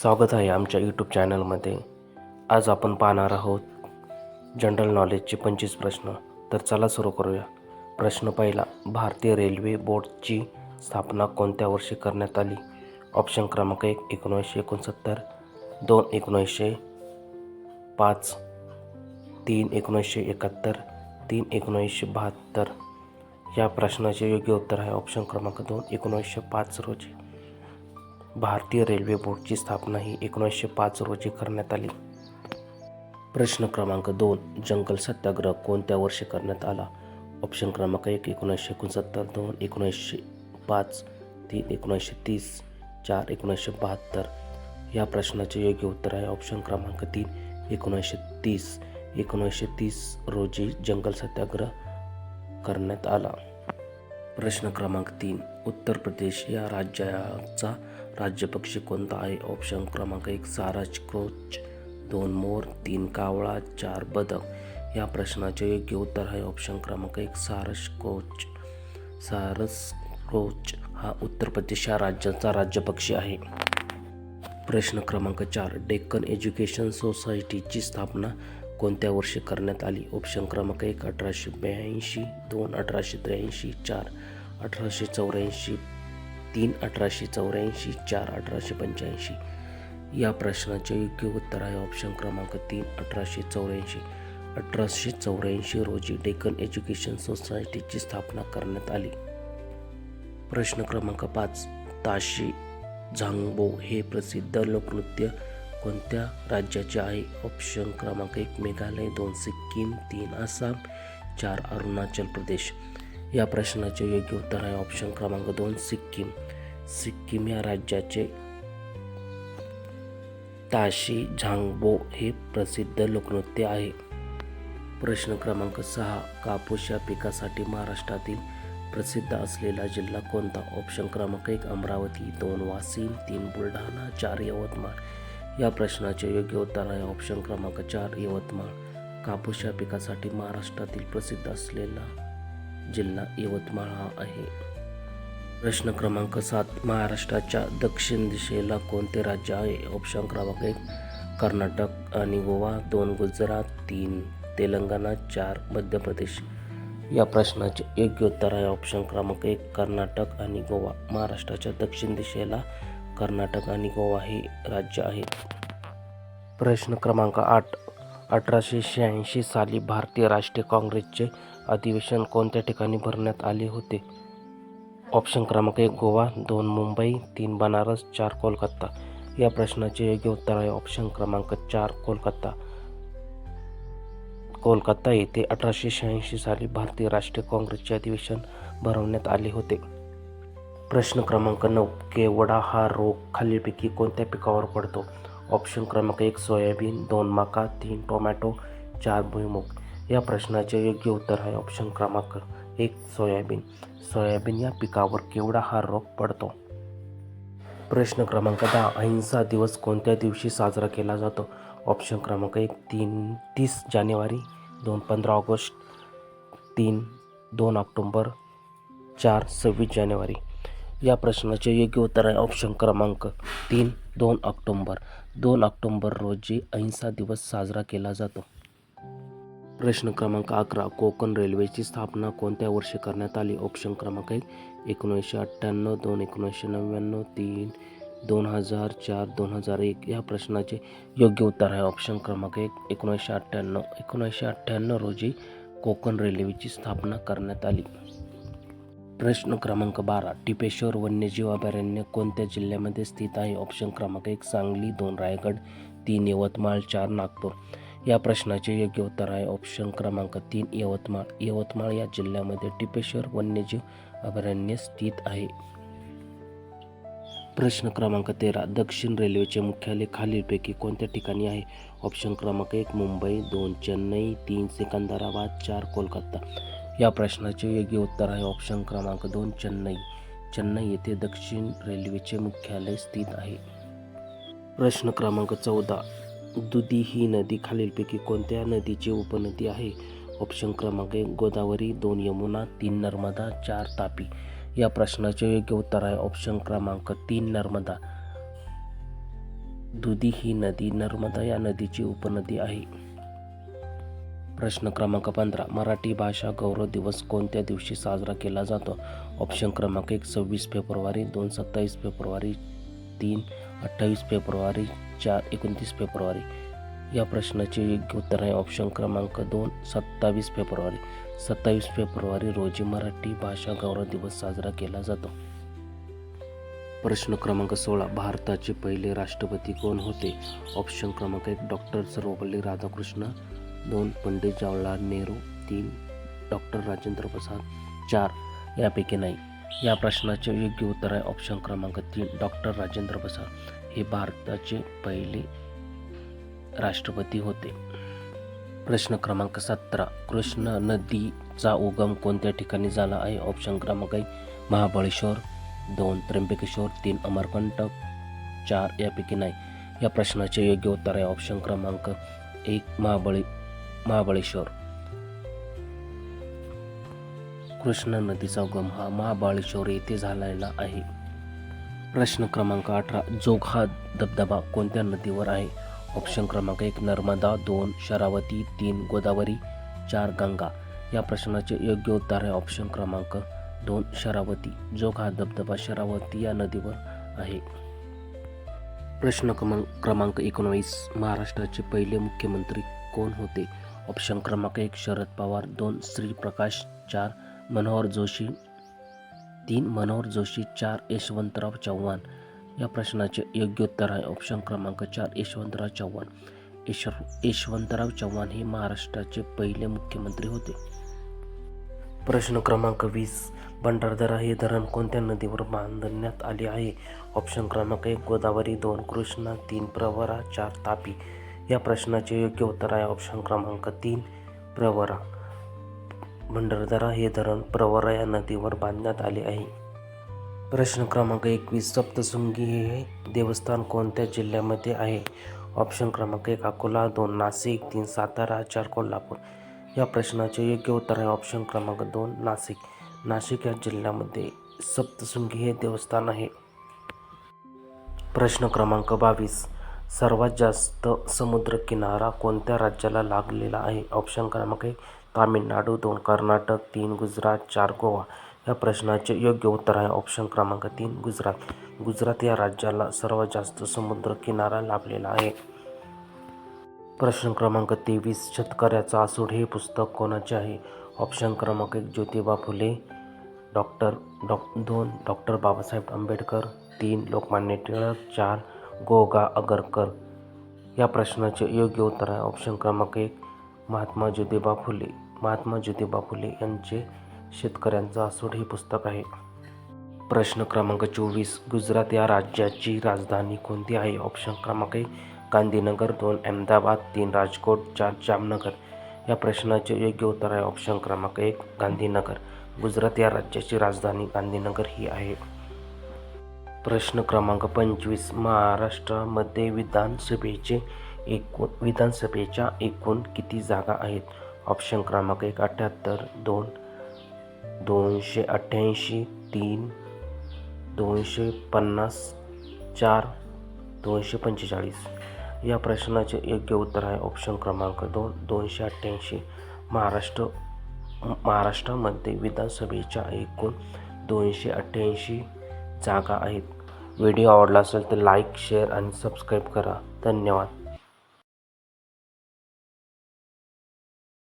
स्वागत आहे आमच्या यूट्यूब चॅनलमध्ये आज आपण पाहणार आहोत जनरल नॉलेजचे पंचवीस प्रश्न. तर चला सुरू करूया. प्रश्न पहिला भारतीय रेल्वे बोर्डची स्थापना कोणत्या वर्षी करण्यात आली? ऑप्शन क्रमांक एक एकोणीसशे एकोणसत्तर. दोन एकोणीसशे पाच. तीन एकोणीसशे एकाहत्तर. तीन एकोणीसशे बहात्तर. या प्रश्नाचे योग्य उत्तर आहे ऑप्शन क्रमांक दोन एकोणीसशे पाच रोजी. भारतीय रेल्वे बोर्डची स्थापना ही एकोणीसशे पाच रोजी करण्यात आली. प्रश्न क्रमांक दोन जंगल सत्याग्रह कोणत्या वर्षी करण्यात आला? ऑप्शन क्रमांक एक एकोणीसशे एकोणसत्तर दोन एकोणीसशे पाच तीन एकोणीसशे तीस चार एकोणीसशे बहात्तर. या प्रश्नाचे योग्य उत्तर आहे ऑप्शन क्रमांक तीन एकोणीसशे तीस. एकोणीसशे तीस रोजी जंगल सत्याग्रह करण्यात आला. प्रश्न क्रमांक तीन उत्तर प्रदेश या राज्याचा राज्यपक्षी कोणता आहे? ऑप्शन क्रमांक एक साराज क्रोच दोन मोर तीन कावळा चार बदक या प्रश्नाचे योग्य उत्तर आहे ऑप्शन क्रमांक एक सारस कोच. सारस क्रोच हा उत्तर प्रदेश या राज्याचा राज्यपक्षी आहे. प्रश्न क्रमांक चार डेक्कन एज्युकेशन सोसायटीची स्थापना कोणत्या वर्षी करण्यात आली? ऑप्शन क्रमांक एक अठराशे ब्याऐंशी दोन अठराशे त्र्याऐंशी चार अठराशे चौऱ्याऐंशी तीन अठराशे चौऱ्याऐंशी चार अठराशे पंच्याऐंशी. या प्रश्नाचे योग्य उत्तर आहे ऑप्शन क्रमांक तीन अठराशे चौऱ्याऐंशी. अठराशे चौऱ्याऐंशी रोजी डेकन एज्युकेशन सोसायटीची स्थापना करण्यात आली. प्रश्न क्रमांक पाच ताशी झांगबो हे प्रसिद्ध लोकनृत्य कोणत्या राज्याचे आहे? ऑप्शन क्रमांक एक मेघालय दोन सिक्कीम तीन आसाम चार अरुणाचल प्रदेश. या प्रश्नाचे योग्य उत्तर आहे. ऑप्शन क्रमांक दोन सिक्कीम. सिक्कीम या राज्याचे ताशी झांगबो हे प्रसिद्ध लोकनृत्य आहे. प्रश्न क्रमांक सहा कापूस या पिकासाठी महाराष्ट्रातील प्रसिद्ध असलेला जिल्हा कोणता? ऑप्शन क्रमांक एक अमरावती. दोन वाशिम. तीन बुलढाणा. चार यवतमाळ. या प्रश्नाचे योग्य उत्तर आहे. ऑप्शन क्रमांक चार यवतमाळ. कापूस या पिकासाठी महाराष्ट्रातील प्रसिद्ध असलेला जिल्हा यवतमाळ हा आहे. प्रश्न क्रमांक सात महाराष्ट्राच्या दक्षिण दिशेला कोणते राज्य आहे? ऑप्शन क्रमांक एक कर्नाटक आणि गोवा दोन गुजरात तीन तेलंगणा चार मध्य प्रदेश. या प्रश्नाचे योग्य उत्तर आहे ऑप्शन क्रमांक एक कर्नाटक आणि गोवा. महाराष्ट्राच्या दक्षिण दिशेला कर्नाटक आणि गोवा हे राज्य आहे. प्रश्न क्रमांक आठ अठराशे शहाऐंशी साली भारतीय राष्ट्रीय काँग्रेसचे अधिवेशन कोणत्या ठिकाणी भरण्यात आले होते? ऑप्शन क्रमांक एक गोवा दोन मुंबई तीन बनारस चार कोलकाता. या प्रश्नाचे योग्य उत्तर आहे ऑप्शन क्रमांक चार कोलकाता. कोलकाता येथे अठराशे शहाऐंशी साली भारतीय राष्ट्रीय काँग्रेसचे अधिवेशन भरवण्यात आले होते. प्रश्न क्रमांक नऊ केवडा हा रोग खालीलपैकी कोणत्या पिकावर पडतो? ऑप्शन क्रमांक एक सोयाबीन दोन मका तीन टोमॅटो चार भुईमुग. या प्रश्नाचे योग्य उत्तर आहे ऑप्शन क्रमांक एक सोयाबीन. सोयाबीन या पिकावर केवढा हा रोग पडतो? प्रश्न क्रमांक दहा अहिंसा दिवस कोणत्या दिवशी साजरा केला जातो? ऑप्शन क्रमांक एक तीन तीस जानेवारी दोन पंधरा ऑगस्ट तीन दोन ऑक्टोंबर चार सव्वीस जानेवारी. या प्रश्नाचे योग्य उत्तर आहे ऑप्शन क्रमांक तीन दोन ऑक्टोंबर. दोन ऑक्टोंबर रोजी अहिंसा दिवस साजरा केला जातो. प्रश्न क्रमांक अकरा कोकण रेल्वेची स्थापना कोणत्या वर्षी करण्यात आली? ऑप्शन क्रमांक एक एकोणीसशे अठ्ठ्याण्णव दोन एकोणीसशे नव्याण्णव तीन दोन हजार चार दोन हजार एक. या प्रश्नाचे योग्य उत्तर आहे ऑप्शन क्रमांक एक एकोणीसशे अठ्ठ्याण्णव. एकोणीसशे अठ्ठ्याण्णव रोजी कोकण रेल्वेची स्थापना करण्यात आली. प्रश्न क्रमांक बारा. टिपेश्वर वन्यजीव अभयारण्य कोणत्या जिल्ह्यामध्ये स्थित आहे? ऑप्शन क्रमांक एक सांगली दोन रायगड तीन यवतमाळ चार नागपूर. या प्रश्नाचे योग्य उत्तर आहे. ऑप्शन क्रमांक तीन यवतमाळ. यवतमाळ या जिल्ह्यामध्ये टिपेश्वर वन्यजीव अभयारण्य स्थित आहे. प्रश्न क्रमांक तेरा दक्षिण रेल्वेचे मुख्यालय खालीलपैकी कोणत्या ठिकाणी आहे? ऑप्शन क्रमांक एक मुंबई दोन चेन्नई तीन सिकंदराबाद चार कोलकाता. या प्रश्नाचे योग्य उत्तर आहे. ऑप्शन क्रमांक दोन चेन्नई. चेन्नई येथे दक्षिण रेल्वेचे मुख्यालय स्थित आहे. प्रश्न क्रमांक चौदा. दुधी ही नदी खालीलपैकी कोणत्या नदीची उपनदी आहे? ऑप्शन क्रमांक एक गोदावरी दोन यमुना तीन नर्मदा चार तापी. या प्रश्नाचे योग्य उत्तर आहे. ऑप्शन क्रमांक तीन नर्मदा. दुधी ही नदी नर्मदा या नदीची उपनदी आहे. प्रश्न क्रमांक पंधरा. मराठी भाषा गौरव दिवस कोणत्या दिवशी साजरा केला जातो? ऑप्शन क्रमांक एक सव्वीस फेब्रुवारी दोन सत्तावीस फेब्रुवारी तीन अठ्ठावीस फेब्रुवारी चार एकोणतीस फेब्रुवारी. या प्रश्नाचे योग्य उत्तर आहे ऑप्शन क्रमांक दोन सत्तावीस फेब्रुवारी. सत्तावीस फेब्रुवारी रोजी मराठी भाषा गौरव दिवस साजरा केला जातो. प्रश्न क्रमांक सोळा भारताचे पहिले राष्ट्रपती कोण होते? ऑप्शन क्रमांक एक डॉक्टर सर्वपल्ली राधाकृष्ण. दोन पंडित जवाहरलाल नेहरू तीन डॉक्टर राजेंद्र प्रसाद चार यापैकी नाही. या प्रश्नाचे योग्य उत्तर आहे ऑप्शन क्रमांक तीन डॉक्टर राजेंद्र प्रसाद. हे भारताचे पहिले राष्ट्रपती होते. प्रश्न क्रमांक सतरा कृष्ण नदीचा उगम कोणत्या ठिकाणी झाला आहे? ऑप्शन क्रमांक एक महाबळेश्वर दोन त्र्यंबकेश्वर तीन अमरकंटक चार यापैकी नाही. या प्रश्नाचे योग्य उत्तर आहे ऑप्शन क्रमांक एक महाबळी महाबळेश्वर. कृष्णा नदीचा उगम हा महाबळेश्वर येथे झालेला आहे. प्रश्न क्रमांक अठरा जोग हा धबधबा कोणत्या नदीवर आहे? ऑप्शन क्रमांक एक नर्मदा दोन शरावती तीन गोदावरी चार गंगा. या प्रश्नाचे योग्य उत्तर आहे ऑप्शन क्रमांक दोन शरावती. जोग हा धबधबा शरावती या नदीवर आहे. प्रश्न क्रमांक क्रमांक एकोणवीस महाराष्ट्राचे पहिले मुख्यमंत्री कोण होते? ऑप्शन क्रमांक एक शरद पवार. दोन श्रीप्रकाश. चार मनोहर जोशी. तीन मनोहर जोशी. चार यशवंतराव चव्हाण. या प्रश्नाचे योग्य उत्तर आहे ऑप्शन क्रमांक चार यशवंतराव चव्हाण. यश यशवंतराव चव्हाण हे महाराष्ट्राचे पहिले मुख्यमंत्री होते. प्रश्न क्रमांक वीस भंडारदरा हे धरण कोणत्या नदीवर बांधण्यात आले आहे? ऑप्शन क्रमांक एक गोदावरी दोन कृष्णा तीन प्रवरा चार तापी. या प्रश्नाचे योग्य उत्तर आहे ऑप्शन क्रमांक तीन प्रवरा. भंडारदरा हे धरण प्रवरा या नदीवर बांधण्यात आले आहे. प्रश्न क्रमांक एकवीस सप्तशृंगी हे देवस्थान कोणत्या जिल्ह्यामध्ये आहे? ऑप्शन क्रमांक एक अकोला दोन नाशिक तीन सातारा चार कोल्हापूर. या प्रश्नाचे योग्य उत्तर आहे ऑप्शन क्रमांक दोन नाशिक. नाशिक या जिल्ह्यामध्ये सप्तशृंगी हे देवस्थान आहे. प्रश्न क्रमांक बावीस सर्वात जास्त समुद्रकिनारा कोणत्या राज्याला लागलेला आहे? ऑप्शन क्रमांक एक तामिळनाडू दोन कर्नाटक तीन गुजरात चार गोवा. या प्रश्नाचे योग्य उत्तर आहे ऑप्शन क्रमांक तीन गुजरात. गुजरात या राज्याला सर्वात जास्त समुद्रकिनारा लाभलेला आहे. प्रश्न क्रमांक तेवीस शेतकऱ्याचा आसूड हे पुस्तक कोणाचे आहे? ऑप्शन क्रमांक एक ज्योतिबा फुले डॉक्टर डॉ दोन डॉक्टर बाबासाहेब आंबेडकर तीन लोकमान्य टिळक चार गोगा आगरकर या प्रश्नाचे योग्य उत्तर आहे. ऑप्शन क्रमांक एक महात्मा ज्योतिबा फुले. महात्मा ज्योतिबा फुले यांचे शेतकऱ्यांचा आसूड हे पुस्तक आहे. प्रश्न क्रमांक चोवीस गुजरात या राज्याची राजधानी कोणती आहे? ऑप्शन क्रमांक एक गांधीनगर दोन अहमदाबाद तीन राजकोट चार जामनगर. या प्रश्नाचे योग्य उत्तर आहे. ऑप्शन क्रमांक एक गांधीनगर. गुजरात या राज्याची राजधानी गांधीनगर ही आहे. प्रश्न क्रमांक पंचवीस महाराष्ट्रामध्ये विधानसभेचे एकूण विधानसभेच्या एकूण किती जागा आहेत? ऑप्शन क्रमांक एक अठ्ठ्याहत्तर दोन दोनशे अठ्ठ्याऐंशी तीन दोनशे पन्नास चार दोनशे पंचेचाळीस. या प्रश्नाचे योग्य उत्तर आहे ऑप्शन क्रमांक दोन दोनशे अठ्ठ्याऐंशी. महाराष्ट्र महाराष्ट्रामध्ये विधानसभेच्या एकूण दोनशे अठ्ठ्याऐंशी जागा आहेत. व्हिडिओ आवडला असेल तर लाईक शेअर आणि सबस्क्राईब करा. धन्यवाद.